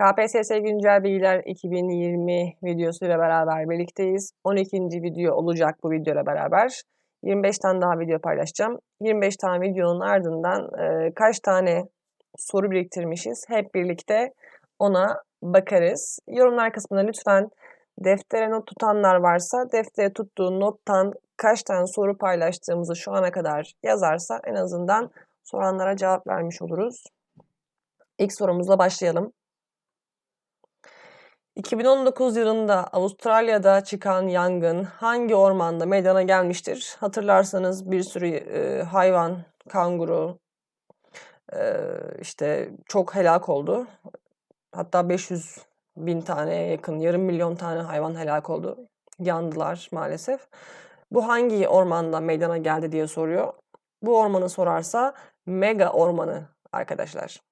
KPSS Güncel Bilgiler 2020 videosuyla beraber birlikteyiz. 12. video olacak bu videoyla beraber. 25 tane daha video paylaşacağım. 25 tane videonun ardından e, kaç tane soru biriktirmişiz hep birlikte ona bakarız. Yorumlar kısmına lütfen deftere not tutanlar varsa deftere tuttuğu nottan kaç tane soru paylaştığımızı şu ana kadar yazarsa en azından soranlara cevap vermiş oluruz. İlk sorumuzla başlayalım. 2019 yılında Avustralya'da çıkan yangın hangi ormanda meydana gelmiştir? Hatırlarsanız bir sürü e, hayvan, kanguru e, işte çok helak oldu. Hatta 500 bin taneye yakın, yarım milyon tane hayvan helak oldu. Yandılar maalesef. Bu hangi ormanda meydana geldi diye soruyor. Bu ormanı sorarsa mega ormanı arkadaşlar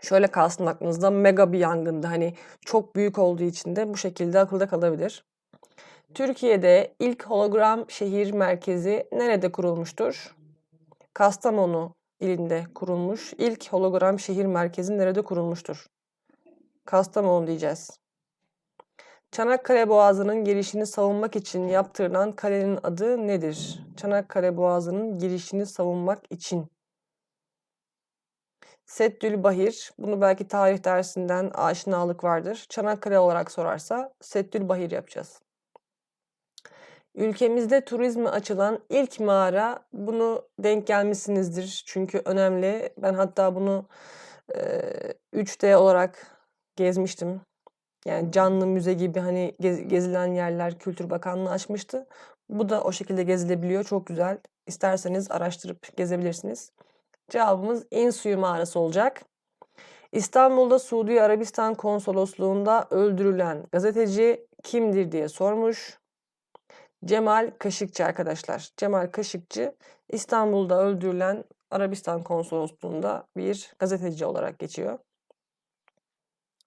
şöyle kalsın aklınızda mega bir yangında hani çok büyük olduğu için de bu şekilde akılda kalabilir. Türkiye'de ilk hologram şehir merkezi nerede kurulmuştur? Kastamonu ilinde kurulmuş. İlk hologram şehir merkezi nerede kurulmuştur? Kastamonu diyeceğiz. Çanakkale Boğazı'nın girişini savunmak için yaptırılan kalenin adı nedir? Çanakkale Boğazı'nın girişini savunmak için Seddül Bahir, bunu belki tarih dersinden aşinalık vardır. Çanakkale olarak sorarsa Seddül Bahir yapacağız. Ülkemizde turizme açılan ilk mağara bunu denk gelmişsinizdir. Çünkü önemli. Ben hatta bunu e, 3D olarak gezmiştim. Yani canlı müze gibi hani gez, gezilen yerler Kültür Bakanlığı açmıştı. Bu da o şekilde gezilebiliyor. Çok güzel. İsterseniz araştırıp gezebilirsiniz. Cevabımız İnsuyu mağarası olacak. İstanbul'da Suudi Arabistan konsolosluğunda öldürülen gazeteci kimdir diye sormuş. Cemal Kaşıkçı arkadaşlar. Cemal Kaşıkçı İstanbul'da öldürülen Arabistan konsolosluğunda bir gazeteci olarak geçiyor.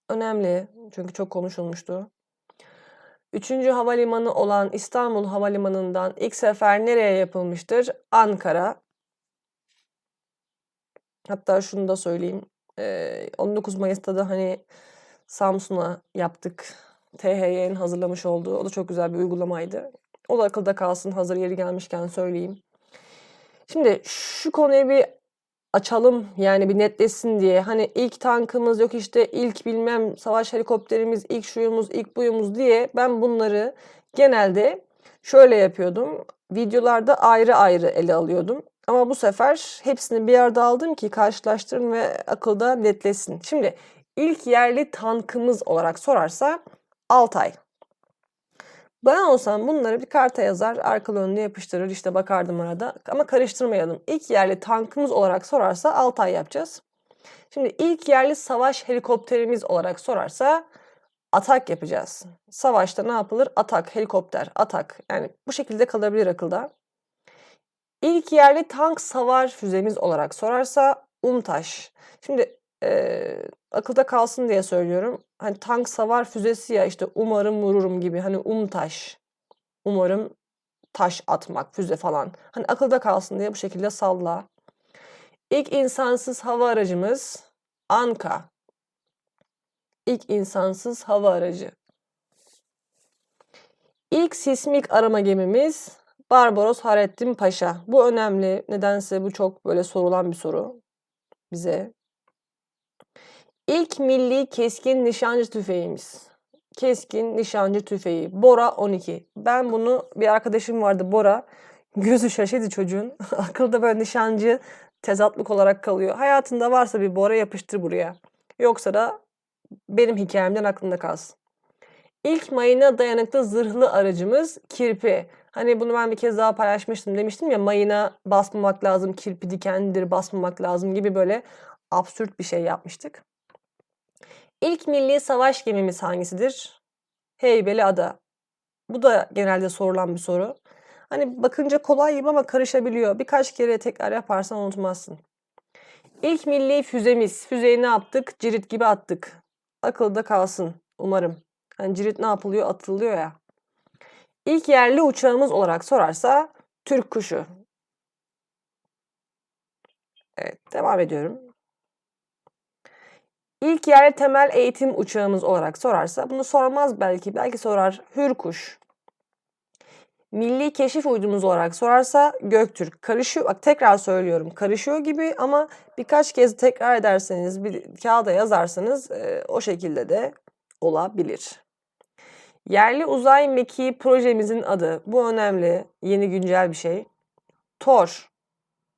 Önemli çünkü çok konuşulmuştu. Üçüncü havalimanı olan İstanbul Havalimanı'ndan ilk sefer nereye yapılmıştır? Ankara. Hatta şunu da söyleyeyim. 19 Mayıs'ta da hani Samsun'a yaptık. THY'nin hazırlamış olduğu. O da çok güzel bir uygulamaydı. O da akılda kalsın hazır yeri gelmişken söyleyeyim. Şimdi şu konuyu bir açalım yani bir netlesin diye. Hani ilk tankımız yok işte ilk bilmem savaş helikopterimiz, ilk şuyumuz, ilk buyumuz diye ben bunları genelde şöyle yapıyordum. Videolarda ayrı ayrı ele alıyordum. Ama bu sefer hepsini bir arada aldım ki karşılaştırın ve akılda netlesin. Şimdi ilk yerli tankımız olarak sorarsa Altay. Ben olsam bunları bir karta yazar, arkalı önüne yapıştırır, işte bakardım arada. Ama karıştırmayalım. İlk yerli tankımız olarak sorarsa Altay yapacağız. Şimdi ilk yerli savaş helikopterimiz olarak sorarsa atak yapacağız. Savaşta ne yapılır? Atak, helikopter, atak. Yani bu şekilde kalabilir akılda. İlk yerli tank savar füzemiz olarak sorarsa UMTAŞ. Şimdi e, akılda kalsın diye söylüyorum. Hani tank savar füzesi ya işte umarım vururum gibi hani UMTAŞ. Umarım taş atmak, füze falan. Hani akılda kalsın diye bu şekilde salla. İlk insansız hava aracımız Anka. İlk insansız hava aracı. İlk sismik arama gemimiz Barbaros Harettin Paşa. Bu önemli. Nedense bu çok böyle sorulan bir soru bize. İlk milli keskin nişancı tüfeğimiz. Keskin nişancı tüfeği. Bora 12. Ben bunu bir arkadaşım vardı Bora. Gözü şaşırdı çocuğun. Akılda böyle nişancı tezatlık olarak kalıyor. Hayatında varsa bir Bora yapıştır buraya. Yoksa da benim hikayemden aklında kalsın. İlk mayına dayanıklı zırhlı aracımız kirpi. Hani bunu ben bir kez daha paylaşmıştım. Demiştim ya mayına basmamak lazım, kirpi dikendir basmamak lazım gibi böyle absürt bir şey yapmıştık. İlk milli savaş gemimiz hangisidir? Heybeli Ada. Bu da genelde sorulan bir soru. Hani bakınca kolay gibi ama karışabiliyor. Birkaç kere tekrar yaparsan unutmazsın. İlk milli füzemiz. Füzeyi ne yaptık? Cirit gibi attık. Akılda kalsın umarım. Hani cirit ne yapılıyor? Atılıyor ya. İlk yerli uçağımız olarak sorarsa Türk kuşu. Evet, devam ediyorum. İlk yerli temel eğitim uçağımız olarak sorarsa bunu sormaz belki. Belki sorar Hürkuş. Milli keşif uydumuz olarak sorarsa Göktürk. Karışıyor, bak tekrar söylüyorum karışıyor gibi ama birkaç kez tekrar ederseniz, bir kağıda yazarsanız e, o şekilde de olabilir. Yerli uzay mekiği projemizin adı. Bu önemli, yeni güncel bir şey. TOR.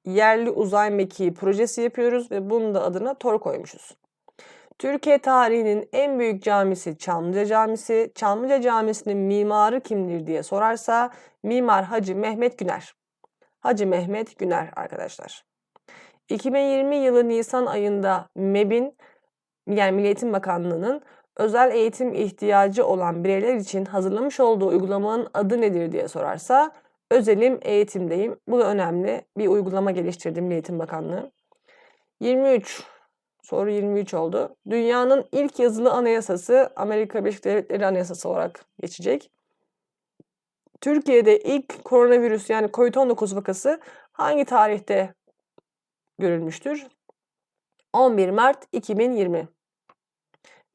Yerli uzay mekiği projesi yapıyoruz ve bunun da adına TOR koymuşuz. Türkiye tarihinin en büyük camisi Çamlıca Camisi. Çamlıca Camisi'nin mimarı kimdir diye sorarsa mimar Hacı Mehmet Güner. Hacı Mehmet Güner arkadaşlar. 2020 yılı Nisan ayında MEB'in yani Milli Eğitim Bakanlığı'nın özel eğitim ihtiyacı olan bireyler için hazırlamış olduğu uygulamanın adı nedir diye sorarsa özelim eğitimdeyim. Bu da önemli. Bir uygulama geliştirdi Milli Eğitim Bakanlığı. 23 Soru 23 oldu. Dünyanın ilk yazılı anayasası Amerika Birleşik Devletleri Anayasası olarak geçecek. Türkiye'de ilk koronavirüs yani COVID-19 vakası hangi tarihte görülmüştür? 11 Mart 2020.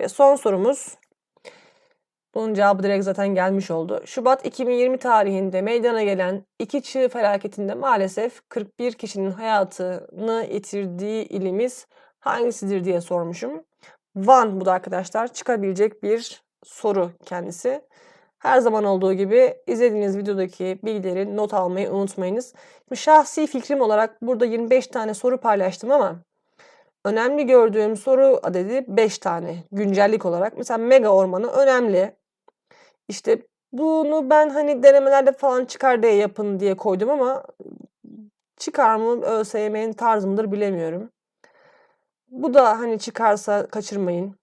Ve son sorumuz. Bunun cevabı direkt zaten gelmiş oldu. Şubat 2020 tarihinde meydana gelen iki çığ felaketinde maalesef 41 kişinin hayatını yitirdiği ilimiz hangisidir diye sormuşum. Van bu da arkadaşlar çıkabilecek bir soru kendisi. Her zaman olduğu gibi izlediğiniz videodaki bilgileri not almayı unutmayınız. Şimdi şahsi fikrim olarak burada 25 tane soru paylaştım ama önemli gördüğüm soru adedi 5 tane güncellik olarak. Mesela mega ormanı önemli. İşte bunu ben hani denemelerde falan çıkar diye yapın diye koydum ama çıkar mı ÖSYM'nin tarzı mıdır bilemiyorum. Bu da hani çıkarsa kaçırmayın.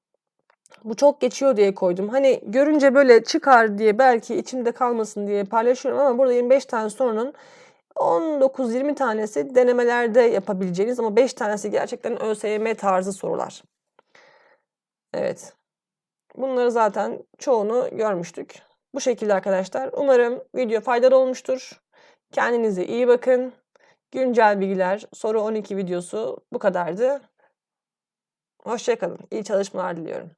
Bu çok geçiyor diye koydum. Hani görünce böyle çıkar diye belki içimde kalmasın diye paylaşıyorum ama burada 25 tane sorunun 19-20 tanesi denemelerde yapabileceğiniz ama 5 tanesi gerçekten ÖSYM tarzı sorular. Evet. Bunları zaten çoğunu görmüştük. Bu şekilde arkadaşlar. Umarım video faydalı olmuştur. Kendinize iyi bakın. Güncel bilgiler, soru 12 videosu bu kadardı. Hoşçakalın. İyi çalışmalar diliyorum.